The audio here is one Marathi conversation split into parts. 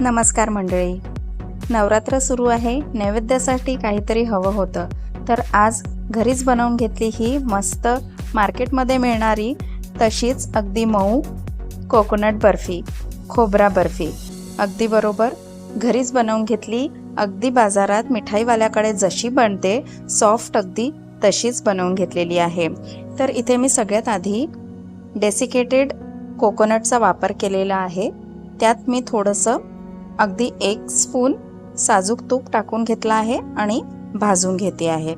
नमस्कार मंडळी. नवरात्र सुरू आहे. नैवेद्यासाठी काहीतरी हवं होतं. तर आज घरीच बनवून घेतली ही मस्त मार्केटमध्ये मिळणारी तशीच अगदी मऊ कोकोनट बर्फी खोबरा बर्फी. अगदी बरोबर घरीच बनवून घेतली. अगदी बाजारात मिठाईवाल्याकडे जशी बनते सॉफ्ट अगदी तशीच बनवून घेतलेली आहे. तर इथे मी सगळ्यात आधी डेसिकेटेड कोकोनटचा वापर केलेला आहे. त्यात मी थोडंसं अगदी एक स्पून साजूक तूप टाकून घेतला आहे आणि भाजून घेते आहे.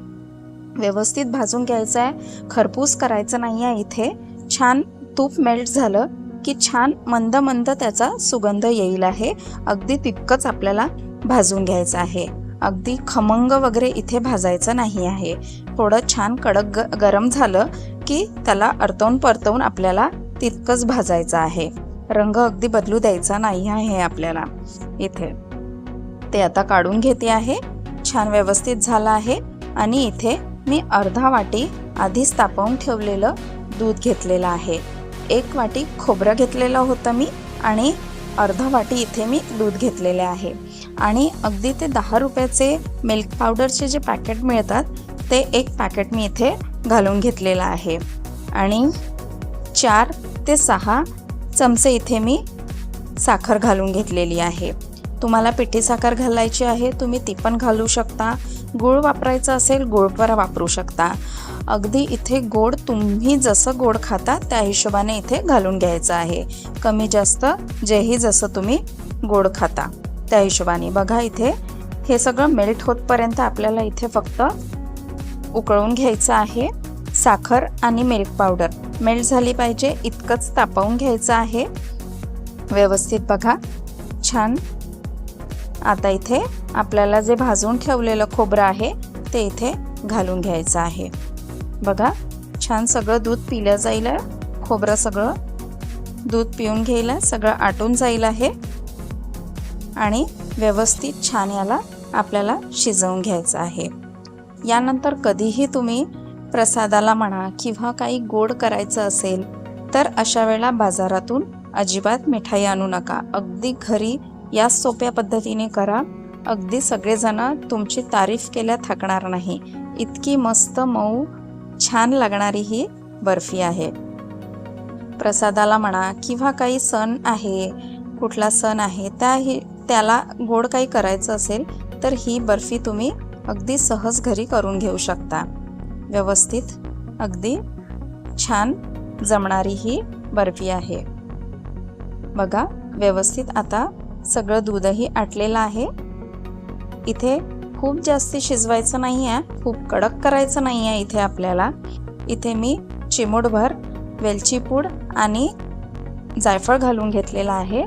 व्यवस्थित भाजून घ्यायचं आहे. खरपूस करायचं नाही आहे इथे. छान तूप मेल्ट झालं की छान मंद मंद त्याचा सुगंध येईल आहे. अगदी तितकंच आपल्याला भाजून घ्यायचं आहे. अगदी खमंग वगैरे इथे भाजायचं नाही आहे. थोडं छान कडक ग गरम झालं की त्याला अडतवून परतवून आपल्याला तितकंच भाजायचं आहे. रंग अगदी बदलू द्यायचा नाही आहे आपल्याला इथे. ते आता काढून घेते आहे. छान व्यवस्थित झालं आहे. आणि इथे मी अर्धा वाटी आधीच तापवून ठेवलेलं दूध घेतलेलं आहे. एक वाटी खोबरं घेतलेलं होतं मी आणि अर्धा वाटी इथे मी दूध घेतलेले आहे. आणि अगदी ते दहा रुपयाचे मिल्क पावडरचे जे पॅकेट मिळतात ते एक पॅकेट मी इथे घालून घेतलेलं आहे. आणि चार ते सहा चमचे इथे मी साखर घालून घेतलेली आहे. तुम्हाला पिठी साखर घालायची आहे तुम्ही ती पण घालू शकता. गूळ वापरायचा असेल गूळ पण वापरू शकता. अगदी इथे गोड तुम्ही जसं गोड खाता त्या हिशोबाने इथे घालून घ्यायचं आहे. कमी जास्त जेही जसं तुम्ही गोड खाता त्या हिशोबाने. बघा इथे हे सगळं मेल्ट होतपर्यंत आपल्याला इथे फक्त उकळून घ्यायचं आहे. साखर आणि मिल्क पावडर मेल्ट झाली पाहिजे इतकंच तापवून घ्यायचं आहे. व्यवस्थित बघा. छान. आता इथे आपल्याला जे भाजून ठेवलेलं खोबरं आहे ते इथे घालून घ्यायचं आहे. बघा छान सगळं दूध पिलं जाईल. खोबरं सगळं दूध पिऊन घ्यायला सगळं आटून जाईल आहे. आणि व्यवस्थित छान याला आपल्याला शिजवून घ्यायचं आहे. यानंतर कधीही तुम्ही प्रसादाला म्हणा किंवा काही गोड करायचं असेल तर अशा वेळेला बाजारातून अजिबात मिठाई आणू नका. अगदी घरी या सोप्या पद्धतीने करा. अगदी सगळेजण तुमची तारीफ केल्या थकणार नाही. इतकी मस्त मऊ छान लागणारी ही बर्फी आहे. प्रसादाला म्हणा किंवा काही सण आहे कुठला सण आहे त्याही त्याला गोड काही करायचं असेल तर ही बर्फी तुम्ही अगदी सहज घरी करून घेऊ शकता. व्यवस्थित अगदी छान जमणारी ही बर्फी आहे. बघा व्यवस्थित आता सगळं दूधही आटलेलं आहे. इथे खूप जास्ती शिजवायचं नाही आहे खूप कडक करायचं नाही आहे इथे आपल्याला. इथे मी चिमूटभर वेलची पूड आणि जायफळ घालून घेतलेलं आहे.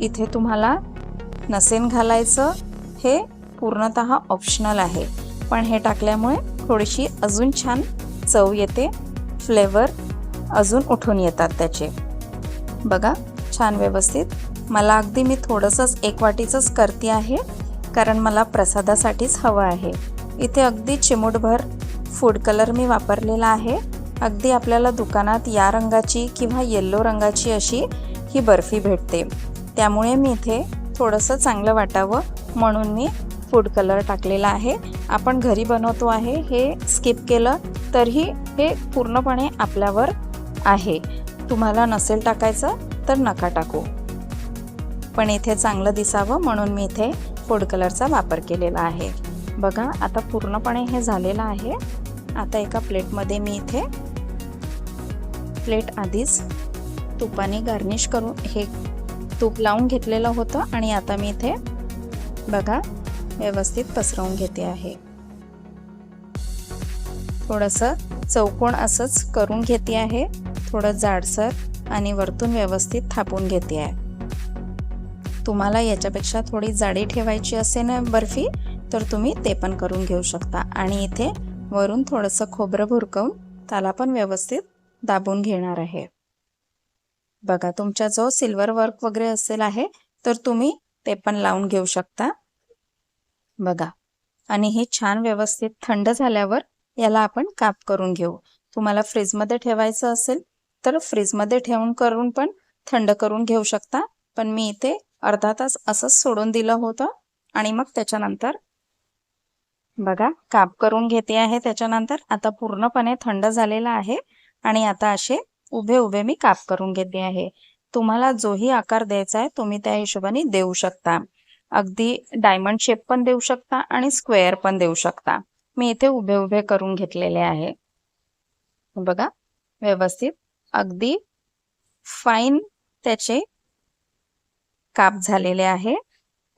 इथे तुम्हाला नसेन घालायचं हे पूर्णत ऑप्शनल आहे. पण हे टाकल्यामुळे थोडीशी अजून छान चव येते. फ्लेवर अजून उठून येतात त्याचे. बघा छान व्यवस्थित. मला अगदी मी थोडंसंच एक वाटीचंच करते आहे कारण मला प्रसादासाठीच हवं आहे. इथे अगदी चिमूटभर फूड कलर मी वापरलेला आहे. अगदी आपल्याला दुकानात या रंगाची किंवा येल्लो रंगाची अशी ही बर्फी भेटते. त्यामुळे मी इथे थोडंसं चांगलं वाटावं म्हणून मी फूड कलर टाकलेला आहे. आपण घरी बनवतो आहे हे स्किप केलं तरीही हे पूर्णपणे आपल्यावर आहे. तुम्हाला नसेल टाकायचं तर नका टाकू. पण इथे चांगलं दिसावं म्हणून मी इथे फूड कलरचा वापर केलेला आहे. बघा आता पूर्णपणे हे झालेलं आहे. आता एका प्लेटमध्ये मी इथे प्लेट आधीच तुपाने गार्निश करून हे तूप लावून घेतलेलं होतं आणि आता मी इथे बघा व्यवस्थित पसरवून घेते आहे. थोडंसं चौकोन असंच करून घेते आहे. थोडं जाडसर आणि वरतून व्यवस्थित थापून घेते आहे. तुम्हाला याच्यापेक्षा थोडी जाडी ठेवायची असे ना बर्फी तर तुम्ही ते पण करून घेऊ शकता. आणि इथे वरून थोडंसं खोबरं भुरकवून त्याला पण व्यवस्थित दाबून घेणार आहे. बघा तुमच्या जो सिल्वर वर्क वगैरे असेल आहे तर तुम्ही ते पण लावून घेऊ शकता. बघा. आणि हे छान व्यवस्थित थंड झाल्यावर याला आपण काप करून घेऊ. तुम्हाला फ्रीजमध्ये ठेवायचं असेल तर फ्रीजमध्ये ठेवून करून पण थंड करून घेऊ शकता. पण मी इथे अर्धा तास असंच सोडून दिलं होतं आणि मग त्याच्यानंतर बघा काप करून घेते आहे त्याच्यानंतर. आता पूर्णपणे थंड झालेला आहे आणि आता असे उभे उभे मी काप करून घेते आहे. तुम्हाला जोही आकार द्यायचा आहे तुम्ही त्या हिशोबाने देऊ शकता. अगदी डायमंड शेप पण देऊ शकता आणि स्क्वेअर पण देऊ शकता. मी इथे उभे उभे करून घेतलेले आहे. बघा व्यवस्थित. अगदी फाईन त्याचे काप झालेले आहे.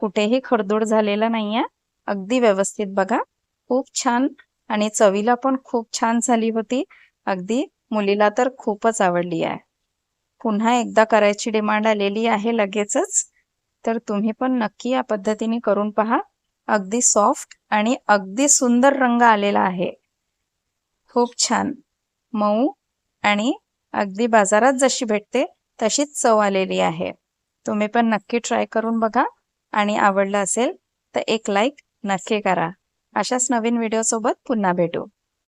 कुठेही खडदोड झालेला नाहीये. अगदी व्यवस्थित बघा. खूप छान आणि चवीला पण खूप छान झाली होती. अगदी मुलीला तर खूपच आवडली आहे. पुन्हा एकदा करायची डिमांड आलेली आहे लगेचच. तर तुम्ही पण नक्की या पद्धतीने करून पहा. अगदी सॉफ्ट आणि अगदी सुंदर रंग आलेला आहे. खूप छान. मऊ आणि अगदी बाजारात जशी भेटते तशीच चव आलेली आहे. तुम्ही पण नक्की ट्राय करून बघा. आणि आवडलं असेल तर एक लाईक नक्की करा. अशाच नवीन व्हिडिओसोबत पुन्हा भेटू.